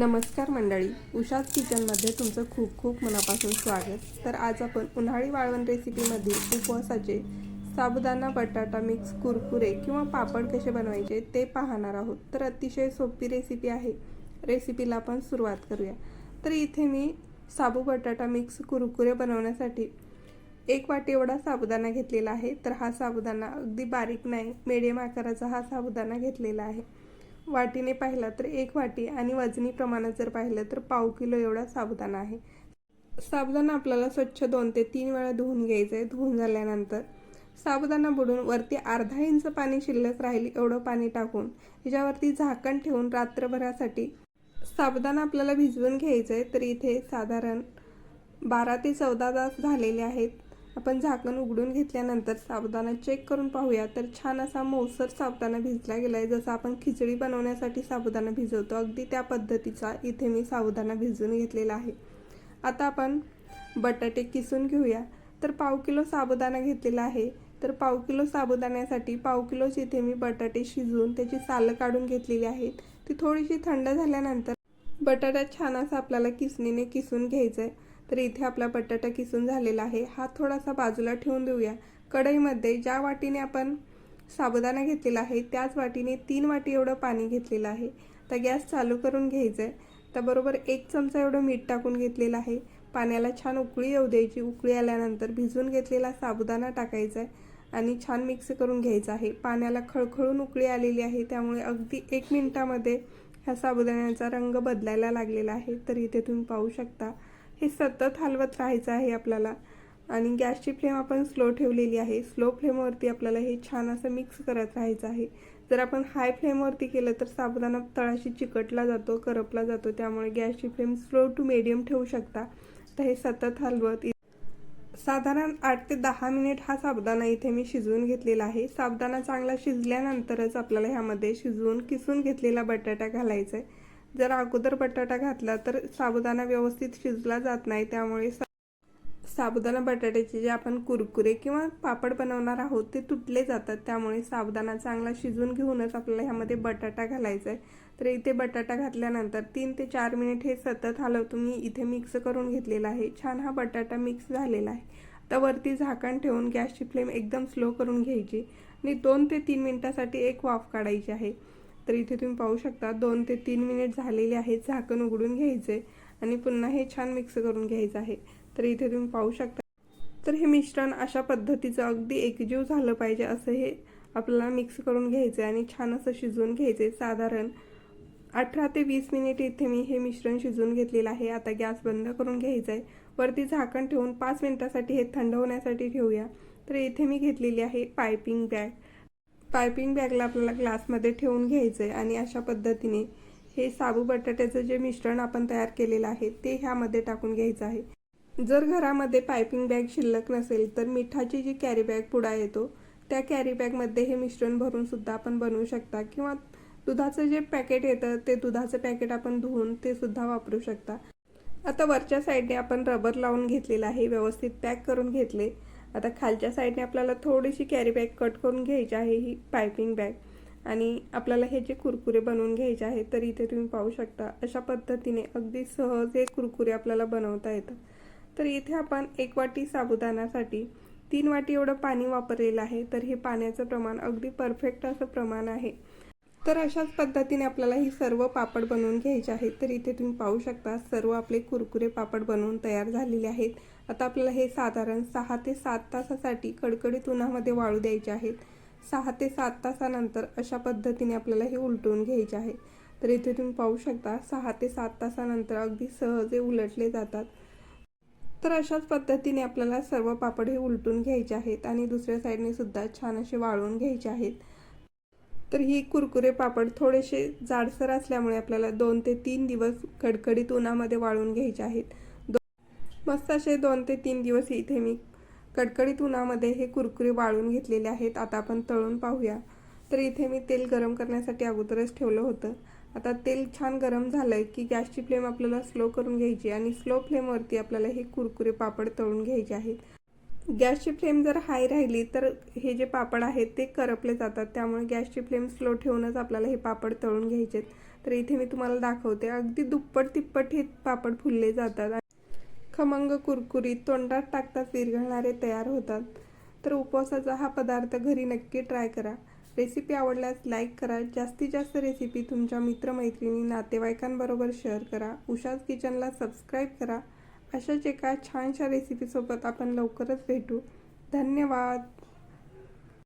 नमस्कार मंडळी उषाज किचनमध्ये तुमचं खूप खूप मनापासून स्वागत. तर आज आपण उन्हाळी वाळवण रेसिपीमधील उपवासाचे साबुदाणा बटाटा मिक्स कुरकुरे किंवा पापड कसे बनवायचे ते पाहणार आहोत. तर अतिशय सोपी रेसिपी आहे. रेसिपीला आपण सुरुवात करूया. तर इथे मी साबू बटाटा मिक्स कुरकुरे बनवण्यासाठी एक वाटी एवढा साबुदाणा घेतलेला आहे. तर हा साबुदाणा अगदी बारीक नाही मिडियम आकाराचा हा साबुदाणा घेतलेला आहे. वाटीने पाहिला तर एक वाटी आणि वजनी प्रमाणात जर पाहिलं तर पाव किलो एवढा साबुदाणा आहे. साबुदाणा आपल्याला स्वच्छ दोन ते तीन वेळा धुवून घ्यायचं आहे. धुवून झाल्यानंतर साबुदाणा बुडून वरती अर्धा इंच पाणी शिल्लक राहील एवढं पाणी टाकून. ह्याच्यावरती झाकण ठेवून रात्रभरासाठी साबुदाणा आपल्याला भिजवून घ्यायचं आहे. तर इथे साधारण बारा ते चौदा तास झालेले आहेत. आपण झाकण उघडून घेतल्यानंतर साबुदाणा चेक करून पाहूया. तर छान असा मौसर साबुदाणा भिजला गेला आहे जसं आपण खिचडी बनवण्यासाठी साबुदाणा भिजवतो अगदी त्या पद्धतीचा इथे मी साबुदाणा भिजवून घेतलेला आहे. आता आपण बटाटे किसून घेऊया. तर पाव किलो साबुदाणा घेतलेला आहे. तर पाव किलो साबुदाण्यासाठी पाव किलोच इथे मी बटाटे शिजवून त्याची सालं काढून घेतलेली आहेत. ती थोडीशी थंड झाल्यानंतर बटाटा छान असा आपल्याला किसणीने किसून घ्यायचा आहे तर इथे आपला बटाटा किसून झालेला आहे. हा थोडासा बाजूला ठेवून देऊया. कढईमध्ये ज्या वाटीने आपण साबुदाणा घेतलेला आहे त्याच वाटीने तीन वाटी एवढं पाणी घेतलेलं आहे. तर गॅस चालू करून घ्यायचं आहे तर बरोबर एक चमचा एवढं मीठ टाकून घेतलेलं आहे. पाण्याला छान उकळी येऊ द्यायची. उकळी आल्यानंतर भिजून घेतलेला साबुदाणा टाकायचा आहे आणि छान मिक्स करून घ्यायचा आहे. पाण्याला खळखळून उकळी आलेली आहे त्यामुळे अगदी एक मिनटामध्ये ह्या साबुदाण्याचा रंग बदलायला लागलेला आहे. तर इथे तुम्ही पाहू शकता. हे सतत हलवत राहायचं आहे आपल्याला. आणि गॅसची फ्लेम आपण स्लो ठेवलेली आहे. स्लो फ्लेमवरती आपल्याला हे छान असं मिक्स करत राहायचं आहे. जर आपण हाय फ्लेमवरती केलं तर साबुदाणा तळाशी चिकटला जातो करपला जातो. त्यामुळे गॅसची फ्लेम स्लो टू मिडियम ठेवू शकता. तर हे सतत हलवत साधारण आठ ते दहा मिनिट हा साबुदाणा इथे मी शिजवून घेतलेला आहे. साबुदाणा चांगला शिजल्यानंतरच आपल्याला ह्यामध्ये शिजवून किसून घेतलेला बटाटा घालायचा आहे जर अगोदर बटाटा घातला तर साबुदाणा व्यवस्थित शिजला जात नाही त्यामुळे साबुदाणा बटाट्याचे जे आपण कुरकुरे किंवा पापड बनवणार आहोत ते तुटले जातात. त्यामुळे साबुदाणा चांगला शिजून घेऊनच आपल्याला ह्यामध्ये बटाटा घालायचा आहे तर इथे बटाटा घातल्यानंतर तीन ते चार मिनिट हे सतत हलवतो मी इथे मिक्स करून घेतलेला आहे. छान हा बटाटा मिक्स झालेला आहे. तर वरती झाकण ठेवून गॅसची फ्लेम एकदम स्लो करून घ्यायची. आणि दोन ते तीन मिनिटासाठी एक वाफ काढायची आहे. तर इथे तुम्ही पाहू शकता दोन ते तीन मिनिट झालेले आहेत झाकण उघडून घ्यायचे आणि पुन्हा हे छान मिक्स करून घ्यायचं आहे. तर इथे तुम्ही पाहू शकता. तर हे मिश्रण अशा पद्धतीचं अगदी एकजीव झालं पाहिजे असं हे आपल्याला मिक्स करून घ्यायचं आहे आणि छान असं शिजवून घ्यायचं आहे साधारण अठरा ते वीस मिनिट इथे मी हे मिश्रण शिजवून घेतलेलं आहे. आता गॅस बंद करून घ्यायचा आहे वरती झाकण ठेवून पाच मिनिटासाठी हे थंड होण्यासाठी ठेवूया. तर इथे मी घेतलेली आहे पायपिंग बॅग पायपिंग बॅगला आपल्याला ग्लासमध्ये ठेवून घ्यायचं आहे आणि अशा पद्धतीने हे साबू बटाट्याचं जे मिश्रण आपण तयार केलेलं आहे ते ह्यामध्ये टाकून घ्यायचं आहे. जर घरामध्ये पायपिंग बॅग शिल्लक नसेल तर मिठाची जी कॅरी बॅग पुडा येतो त्या कॅरी बॅगमध्ये हे मिश्रण भरून सुद्धा आपण बनवू शकता किंवा दुधाचं जे पॅकेट येतं ते दुधाचं पॅकेट आपण धुवून ते सुद्धा वापरू शकता. आता वरच्या साईडने आपण रबर लावून घेतलेलं आहे व्यवस्थित पॅक करून घेतले. आता खालच्या साईडने आपल्याला थोडीशी कॅरी बॅग कट करून घ्यायची आहे ही पायपिंग बॅग आणि आपल्याला हे जे कुरकुरे बनवून घ्यायचे आहेत तर इथे तुम्ही पाहू शकता. अशा पद्धतीने अगदी सहज हे कुरकुरे आपल्याला बनवता येतं. तर इथे आपण एक वाटी साबुदाण्यासाठी तीन वाटी एवढं पाणी वापरलेलं आहे. तर हे पाण्याचं प्रमाण अगदी परफेक्ट असं प्रमाण आहे. तर अशाच पद्धतीने आपल्याला ही सर्व पापड बनवून घ्यायचे आहेत. तर इथे तुम्ही पाहू शकता सर्व आपले कुरकुरे पापड बनवून तयार झालेले आहेत. आता आपल्याला हे साधारण सहा ते सात तासासाठी कडकडीत उन्हामध्ये वाळू द्यायचे आहेत. सहा ते सात तासानंतर अशा पद्धतीने आपल्याला हे उलटवून घ्यायचे आहे. तर इथे तुम्ही पाहू शकता सहा ते सात तासानंतर अगदी सहज हे उलटले जातात. तर अशाच पद्धतीने आपल्याला सर्व पापड हे उलटून घ्यायचे आहेत आणि दुसऱ्या साईडने सुद्धा छान असे वाळवून घ्यायचे आहेत. तर ही कुरकुरे पापड थोडेसे जाडसर असल्यामुळे आपल्याला दोन ते तीन दिवस कडकडीत उन्हामध्ये वाळून घ्यायचे आहेत. दो मस्त असे दोन ते तीन दिवस इथे मी कडकडीत उन्हामध्ये हे कुरकुरे वाळून घेतलेले आहेत. आता आपण तळून पाहूया. तर इथे मी तेल गरम करण्यासाठी अगोदरच ठेवलं होतं. आता तेल छान गरम झालं आहे की गॅसची फ्लेम आपल्याला स्लो करून घ्यायची आणि स्लो फ्लेमवरती आपल्याला हे कुरकुरे पापड तळून घ्यायचे आहेत. गॅसची फ्लेम जर हाय राहिली तर हे जे पापड आहेत ते करपले जातात. त्यामुळे गॅसची फ्लेम स्लो ठेवूनच आपल्याला हे पापड तळून घ्यायचे तर इथे मी तुम्हाला दाखवते. अगदी दुप्पट तिप्पट हे पापड फुलले जातात. खमंग कुरकुरीत तोंडात टाकताच विरघळणारे तयार होतात. तर उपवासाचा हा पदार्थ घरी नक्की ट्राय करा. रेसिपी आवडल्यास लाईक करा. जास्तीत जास्त रेसिपी तुमच्या मित्रमैत्रिणी नातेवाईकांबरोबर शेअर करा. उषाज किचनला सबस्क्राईब करा. अशाच एका छानशा रेसिपीसोबत आपण लवकरच भेटू. धन्यवाद.